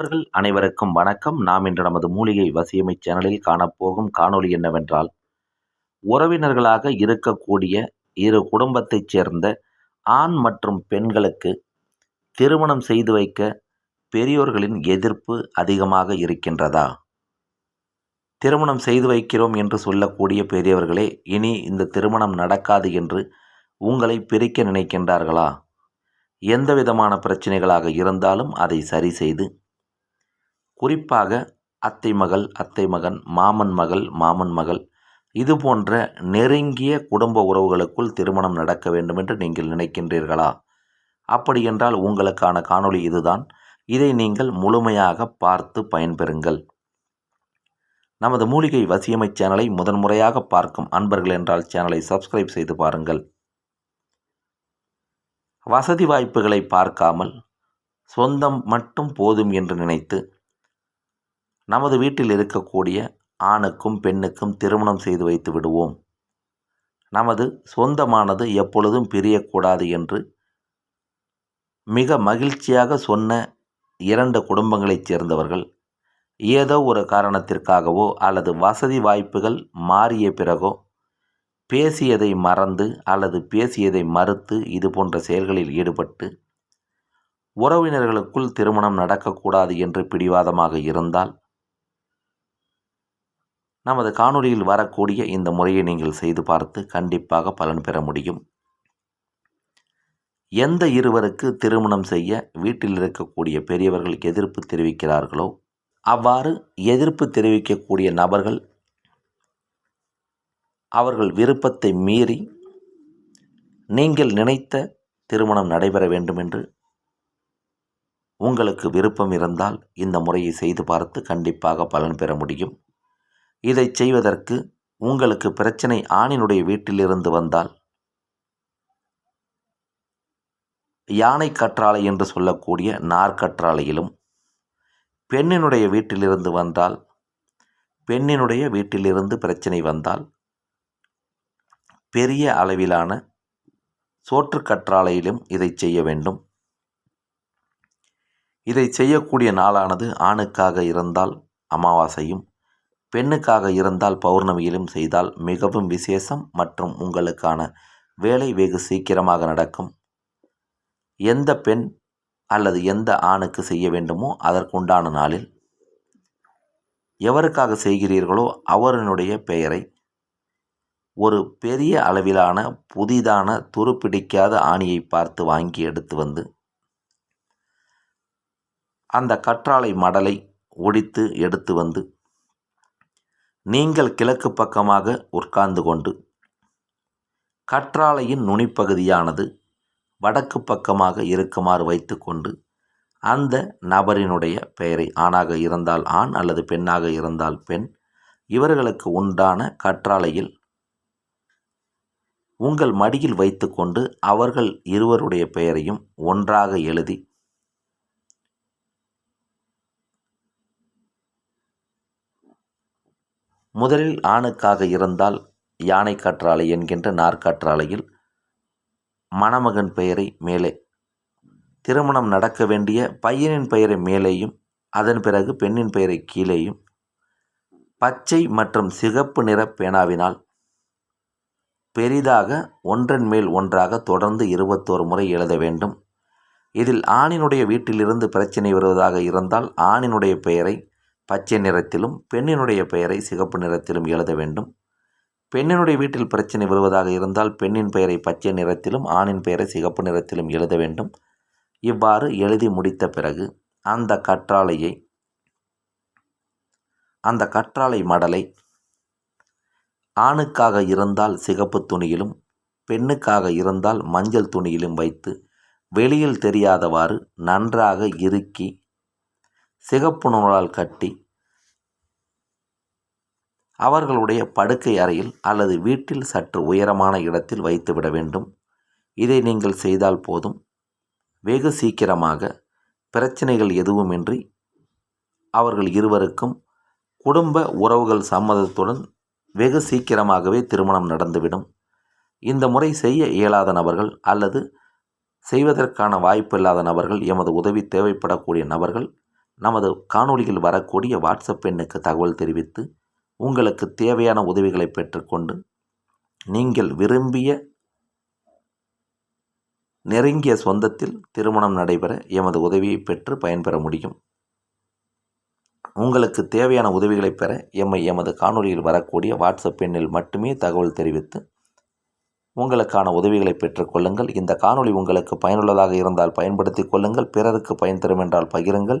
நண்பர்கள் அனைவருக்கும் வணக்கம். நாம் இன்று நமது மூலிகை வசியமை சேனலில் காணப்போகும் காணொளி என்னவென்றால் உறவினர்களாக இருக்கக்கூடிய இரு குடும்பத்தைச் சேர்ந்த ஆண் மற்றும் பெண்களுக்கு திருமணம் செய்து வைக்க பெரியோர்களின் எதிர்ப்பு அதிகமாக இருக்கின்றதா? திருமணம் செய்து வைக்கிறோம் என்று சொல்லக்கூடிய பெரியவர்களே இனி இந்த திருமணம் நடக்காது என்று உங்களை பிரிக்க நினைக்கின்றார்களா? எந்த விதமான பிரச்சனைகளாக இருந்தாலும் அதை சரி செய்து குறிப்பாக அத்தை மகள் அத்தை மகன் மாமன் மகள் மாமன் மகள் இது போன்ற நெருங்கிய குடும்ப உறவுகளுக்குள் திருமணம் நடக்க வேண்டும் என்று நீங்கள் நினைக்கின்றீர்களா? அப்படி என்றால் உங்களுக்கான காணொளி இதுதான். இதை நீங்கள் முழுமையாக பார்த்து பயன்பெறுங்கள். நமது மூலிகை வசியமை சேனலை முதன்முறையாக பார்க்கும் அன்பர்கள் என்றால் சேனலை சப்ஸ்கிரைப் செய்து பாருங்கள். வசதி வாய்ப்புகளை பார்க்காமல் சொந்தம் மட்டும் போதும் என்று நினைத்து நமது வீட்டில் இருக்கக்கூடிய ஆணுக்கும் பெண்ணுக்கும் திருமணம் செய்து வைத்து விடுவோம். நமது சொந்தமானது எப்பொழுதும் பிரியக்கூடாது என்று மிக மகிழ்ச்சியாக சொன்ன இரண்டு குடும்பங்களைச் சேர்ந்தவர்கள் ஏதோ ஒரு காரணத்திற்காகவோ அல்லது வசதி வாய்ப்புகள் மாறிய பிறகோ பேசியதை மறந்து அல்லது பேசியதை மறுத்து இது போன்ற செயல்களில் ஈடுபட்டு உறவினர்களுக்குள் திருமணம் நடக்கக்கூடாது என்று பிடிவாதமாக இருந்தால் நமது காணொலியில் வரக்கூடிய இந்த முறையை நீங்கள் செய்து பார்த்து கண்டிப்பாக பலன் பெற முடியும். எந்த இருவருக்கு திருமணம் செய்ய வீட்டில் இருக்கக்கூடிய பெரியவர்கள் எதிர்ப்பு தெரிவிக்கிறார்களோ அவ்வாறு எதிர்ப்பு தெரிவிக்கக்கூடிய நபர்கள் அவர்கள் விருப்பத்தை மீறி நீங்கள் நினைத்த திருமணம் நடைபெற வேண்டும் என்று உங்களுக்கு விருப்பம் இருந்தால் இந்த முறையை செய்து பார்த்து கண்டிப்பாக பலன் பெற முடியும். இதை செய்வதற்கு உங்களுக்கு பிரச்சனை ஆணினுடைய வீட்டிலிருந்து வந்தால் யானை கற்றாழை என்று சொல்லக்கூடிய நார்க்கற்றாழையிலும் பெண்ணினுடைய வீட்டிலிருந்து வந்தால் பெண்ணினுடைய வீட்டிலிருந்து பிரச்சனை வந்தால் பெரிய அளவிலான சோற்று கற்றாழையிலும் இதை செய்ய வேண்டும். இதை செய்யக்கூடிய நாளானது ஆணுக்காக இருந்தால் அமாவாசையும் பெண்ணுக்காக இருந்தால் பௌர்ணமியிலும் செய்தால் மிகவும் விசேஷம் மற்றும் உங்களுக்கான வேலை வெகு சீக்கிரமாக நடக்கும். எந்த பெண் அல்லது எந்த ஆணுக்கு செய்ய வேண்டுமோ அதற்குண்டான நாளில் எவருக்காக செய்கிறீர்களோ அவரினுடைய பெயரை ஒரு பெரிய அளவிலான புதிதான துருப்பிடிக்காத ஆணியை பார்த்து வாங்கி எடுத்து வந்து அந்த கற்றாழை மடலை ஒடித்து எடுத்து வந்து நீங்கள் கிழக்கு பக்கமாக உட்கார்ந்து கொண்டு கற்றாழையின் நுனிப்பகுதியானது வடக்கு பக்கமாக இருக்குமாறு வைத்துக்கொண்டு அந்த நபரினுடைய பெயரை ஆணாக இருந்தால் ஆண் அல்லது பெண்ணாக இருந்தால் பெண் இவர்களுக்கு உண்டான கற்றாழையில் உங்கள் மடியில் வைத்துக்கொண்டு அவர்கள் இருவருடைய பெயரையும் ஒன்றாக எழுதி முதலில் ஆணுக்காக இருந்தால் யானை காற்றாலை என்கின்ற நாற்காற்றாலையில் மணமகன் பெயரை மேலே திருமணம் நடக்க வேண்டிய பையனின் பெயரை மேலேயும் அதன் பிறகு பெண்ணின் பெயரை கீழேயும் பச்சை மற்றும் சிகப்பு நிற பேனாவினால் பெரிதாக ஒன்றன் மேல் ஒன்றாக தொடர்ந்து இருபத்தோரு முறை எழுத வேண்டும். இதில் ஆணினுடைய வீட்டிலிருந்து பிரச்சனை வருவதாக இருந்தால் ஆணினுடைய பெயரை பச்சை நிறத்திலும் பெண்ணினுடைய பெயரை சிகப்பு நிறத்திலும் எழுத வேண்டும். பெண்ணினுடைய வீட்டில் பிரச்சனை வருவதாக இருந்தால் பெண்ணின் பெயரை பச்சை நிறத்திலும் ஆணின் பெயரை சிகப்பு நிறத்திலும் எழுத வேண்டும். இவ்வாறு எழுதி முடித்த பிறகு அந்த கற்றாழையை அந்த கற்றாழை மடலை ஆணுக்காக இருந்தால் சிகப்பு துணியிலும் பெண்ணுக்காக இருந்தால் மஞ்சள் துணியிலும் வைத்து வெளியில் தெரியாதவாறு நன்றாக இறுக்கி சிகப்பு நூலால் கட்டி அவர்களுடைய படுக்கை அறையில் அல்லது வீட்டில் சற்று உயரமான இடத்தில் வைத்துவிட வேண்டும். இதை நீங்கள் செய்தால் போதும். வெகு சீக்கிரமாக பிரச்சனைகள் எதுவுமின்றி அவர்கள் இருவருக்கும் குடும்ப உறவுகள் சம்மதத்துடன் வெகு சீக்கிரமாகவே திருமணம் நடந்துவிடும். இந்த முறை செய்ய இயலாத நபர்கள் அல்லது செய்வதற்கான வாய்ப்பு இல்லாத நபர்கள் எமது உதவி தேவைப்படக்கூடிய நபர்கள் நமது காணொளியில் வரக்கூடிய வாட்ஸ்அப் எண்ணுக்கு தகவல் தெரிவித்து உங்களுக்கு தேவையான உதவிகளை பெற்றுக்கொண்டு நீங்கள் விரும்பிய நெருங்கிய சொந்தத்தில் திருமணம் நடைபெற எமது உதவியை பெற்று பயன்பெற முடியும். உங்களுக்கு தேவையான உதவிகளை பெற எம்மை எமது காணொளியில் வரக்கூடிய வாட்ஸ்அப் எண்ணில் மட்டுமே தகவல் தெரிவித்து உங்களுக்கான உதவிகளை பெற்றுக்கொள்ளுங்கள் இந்த காணொளி உங்களுக்கு பயனுள்ளதாக இருந்தால் பயன்படுத்திக் கொள்ளுங்கள். பிறருக்கு பயன் தரும் என்றால் பகிருங்கள்.